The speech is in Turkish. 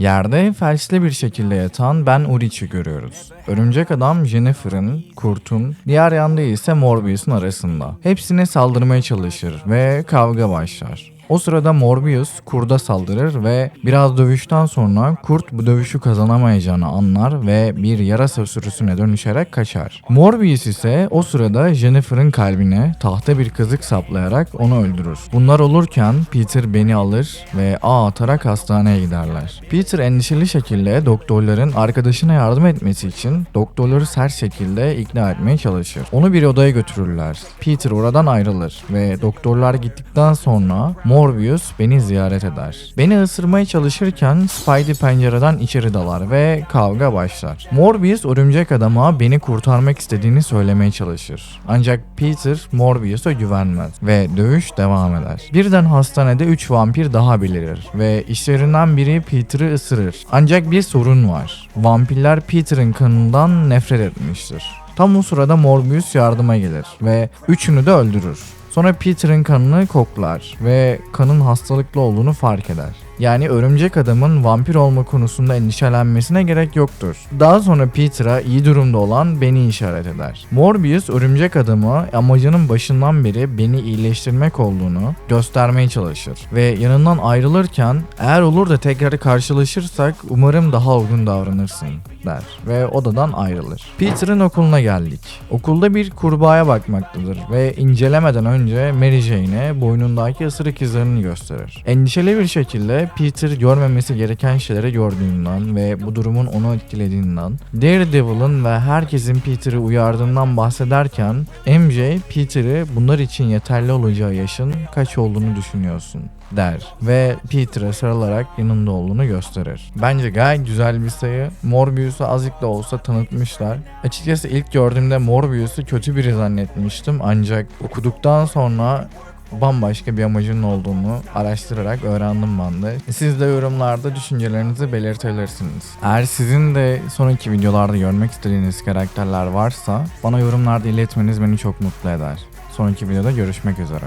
Yerde felçli bir şekilde yatan Ben Urich'i görüyoruz. Örümcek adam Jennifer'ın, Kurt'un, diğer yanda ise Morbius'un arasında. Hepsine saldırmaya çalışır ve kavga başlar. O sırada Morbius kurda saldırır ve biraz dövüşten sonra kurt bu dövüşü kazanamayacağını anlar ve bir yarasa sürüsüne dönüşerek kaçar. Morbius ise o sırada Jennifer'ın kalbine tahta bir kazık saplayarak onu öldürür. Bunlar olurken Peter beni alır ve ağ atarak hastaneye giderler. Peter endişeli şekilde doktorların arkadaşına yardım etmesi için doktorları sert şekilde ikna etmeye çalışır. Onu bir odaya götürürler. Peter oradan ayrılır ve doktorlar gittikten sonra Morbius beni ziyaret eder. Beni ısırmaya çalışırken Spidey pencereden içeri dalar ve kavga başlar. Morbius örümcek adama beni kurtarmak istediğini söylemeye çalışır. Ancak Peter Morbius'a güvenmez ve dövüş devam eder. Birden hastanede 3 vampir daha belirir ve işlerinden biri Peter'ı ısırır. Ancak bir sorun var. Vampirler Peter'ın kanından nefret etmiştir. Tam o sırada Morbius yardıma gelir ve üçünü de öldürür. Sonra Peter'ın kanını koklar ve kanın hastalıklı olduğunu fark eder. Yani örümcek adamın vampir olma konusunda endişelenmesine gerek yoktur. Daha sonra Peter'a iyi durumda olan beni işaret eder. Morbius örümcek adamı amacının başından beri beni iyileştirmek olduğunu göstermeye çalışır. Ve yanından ayrılırken eğer olur da tekrar karşılaşırsak umarım daha olgun davranırsın der ve odadan ayrılır. Peter'ın okuluna geldik. Okulda bir kurbağaya bakmaktadır ve incelemeden önce Mary Jane'e boynundaki ısırık izlerini gösterir. Endişeli bir şekilde Peter görmemesi gereken şeyleri gördüğünden ve bu durumun onu etkilediğinden Daredevil'ın ve herkesin Peter'ı uyardığından bahsederken MJ Peter'ı bunlar için yeterli olacağı yaşın kaç olduğunu düşünüyorsun der ve Peter'a sarılarak yanında olduğunu gösterir. Bence gayet güzel bir sayı. Morbius'u azıcık da olsa tanıtmışlar. Açıkçası ilk gördüğümde Morbius'u kötü biri zannetmiştim ancak okuduktan sonra bambaşka bir amacının olduğunu araştırarak öğrendim ben de. Siz de yorumlarda düşüncelerinizi belirtebilirsiniz. Eğer sizin de sonraki videolarda görmek istediğiniz karakterler varsa bana yorumlarda iletmeniz beni çok mutlu eder. Sonraki videoda görüşmek üzere.